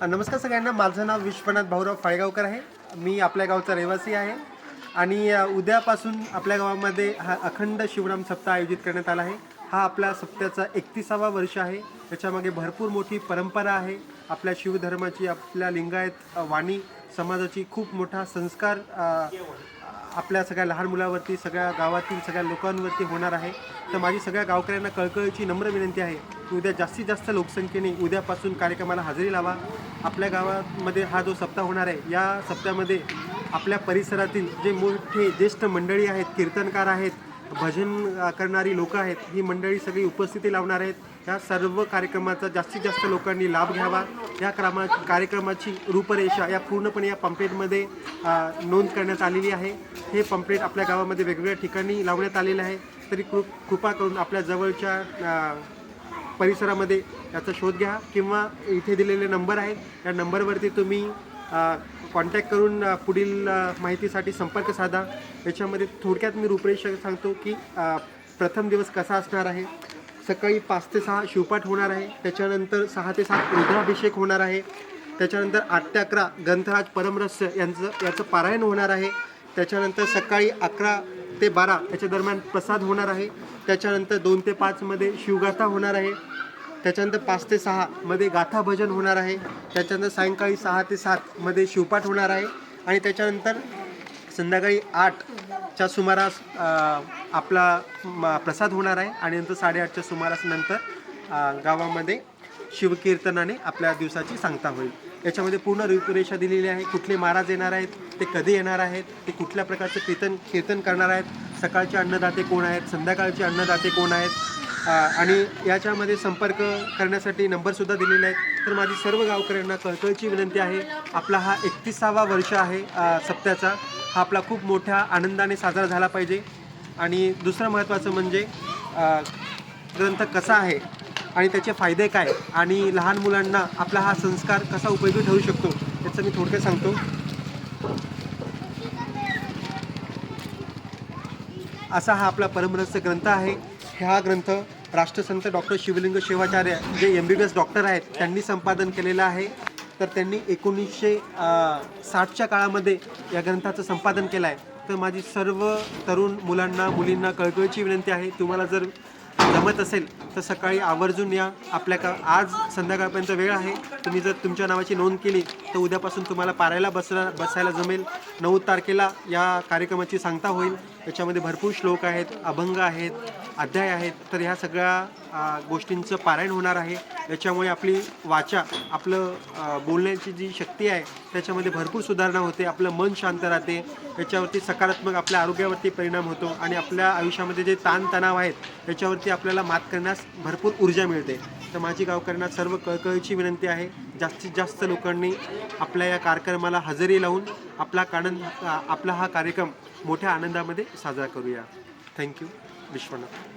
नमस्कार सगळ्यांना. माझं नाव विश्वनाथ भाऊराव फाळेगावकर आहे. मी आपल्या गावचा रहिवासी आहे. आणि उद्यापासून आपल्या गावामध्ये हा अखंड शिवराम सप्ताह आयोजित करण्यात आला आहे. हा आपल्या सप्त्याचा एकतीसावा वर्ष आहे. त्याच्यामागे भरपूर मोठी परंपरा आहे. आपल्या शिवधर्माची आपल्या लिंगायत वाणी समाजाची खूप मोठा संस्कार आपल्या सगळ्या लहान मुलावरती सगळ्या गावातील सगळ्या लोकांवरती होणार आहे. तर माझी सगळ्या गावकऱ्यांना कळकळीची नम्र विनंती आहे की उद्या जास्तीत जास्त लोकसंख्येने उद्यापासून कार्यक्रमाला हजेरी लावा. आपल्या गावामध्ये हा जो सप्ताह होणार आहे या सप्त्यामध्ये आपल्या परिसरातील जे मोठे ज्येष्ठ मंडळी आहेत कीर्तनकार आहेत भजन करणारी लोकं आहेत ही मंडळी सगळी उपस्थिती लावणार आहेत. या सर्व कार्यक्रमाचा जास्तीत जास्त लोकांनी लाभ घ्यावा. या क्रमा कार्यक्रमाची रूपरेषा या पूर्णपणे या पंपलेटमध्ये नोंद करण्यात आलेली आहे. हे पंपलेट आपल्या गावामध्ये वेगवेगळ्या ठिकाणी लावण्यात आलेलं आहे. तरी कृ कृपा करून आपल्या जवळच्या परिसरामध्ये याचा शोध घ्या किंवा इथे दिलेले नंबर आहेत या नंबरवरती तुम्ही कॉन्टॅक्ट करून पुढील माहितीसाठी संपर्क साधा. याच्यामध्ये थोडक्यात मी रूपरेषा सांगतो की प्रथम दिवस कसा असणार आहे? सकाळी पाच ते सहा शिवपाठ होणार आहे. त्याच्यानंतर सहा ते सात रुद्राभिषेक होणार आहे. त्याच्यानंतर आठ ते अकरा ग्रंथराज परमरस्य यांचं याचं पारायण होणार आहे. त्याच्यानंतर सकाळी अकरा ते बारा याच्या दरम्यान प्रसाद होणार आहे. त्याच्यानंतर दोन ते पाचमध्ये शिवगाथा होणार आहे. त्याच्यानंतर पाच ते सहामध्ये गाथा भजन होणार आहे. त्याच्यानंतर सायंकाळी सहा ते सातमध्ये शिवपाठ होणार आहे. आणि त्याच्यानंतर संध्याकाळी आठच्या सुमारास आपला म, प्रसाद होणार आहे. आणि नंतर साडेआठच्या सुमारास नंतर गावामध्ये शिवकीर्तनाने आपल्या दिवसाची सांगता होईल. याच्यामध्ये पूर्ण रूपरेषा दिलेली आहे. कुठले महाराज येणार आहेत ते कधी येणार आहेत ते कुठल्या प्रकारचं कीर्तन कीर्तन करणार आहेत सकाळचे अन्नदाते कोण आहेत संध्याकाळचे अन्नदाते कोण आहेत आणि याच्यामध्ये संपर्क करण्यासाठी नंबरसुद्धा दिलेले आहेत. तर माझी सर्व गावकऱ्यांना कळकळीची विनंती आहे आपला हा एकतीसावा वर्ष आहे सप्त्याचा. हा आपला खूप मोठ्या आनंदाने साजरा झाला पाहिजे. आणि दुसरं महत्त्वाचं म्हणजे ग्रंथ कसा आहे आणि त्याचे फायदे काय आणि लहान मुलांना आपला हा संस्कार कसा उपयोगी ठरू शकतो याचं मी थोडक्यात सांगतो. असा हा आपला परमरहस्य ग्रंथ आहे. हा ग्रंथ राष्ट्रसंत डॉक्टर शिवलिंग शिवाचार्य जे M B B S doctor आहेत त्यांनी संपादन केलेलं आहे. तर त्यांनी एकोणीसशे साठच्या काळामध्ये या ग्रंथाचं संपादन केलं आहे. तर माझी सर्व तरुण मुलांना मुलींना कळकळीची विनंती आहे. तुम्हाला जर जमत असेल तर सकाळी आवर्जून या. आपल्या का आज संध्याकाळपर्यंत वेळ आहे. तुम्ही जर तुमच्या नावाची नोंद केली तर उद्यापासून तुम्हाला पारायला बसला बसायला जमेल. नऊ तारखेला या कार्यक्रमाची सांगता होईल. याच्यामध्ये भरपूर श्लोक आहेत अभंग आहेत अध्याय आहेत. तर ह्या सगळ्या गोष्टींचं पारायण होणार आहे. याच्यामुळे आपली वाचा आपलं बोलण्याची जी शक्ती आहे त्याच्यामध्ये भरपूर सुधारणा होते. आपलं मन शांत राहते. याच्यावरती सकारात्मक आपल्या आरोग्यावरती परिणाम होतो. आणि आपल्या आयुष्यामध्ये जे ताणतणाव आहेत त्याच्यावरती आपल्याला मात करण्यास भरपूर ऊर्जा मिळते. तर माझी गावकऱ्यांना सर्व कळकळीची विनंती आहे. जास्तीत जास्त लोकांनी आपल्या या कार्यक्रमाला हजेरी लावून आपला कानंद आपला हा कार्यक्रम मोठ्या आनंदामध्ये साजरा करूया. Thank you Vishwanath.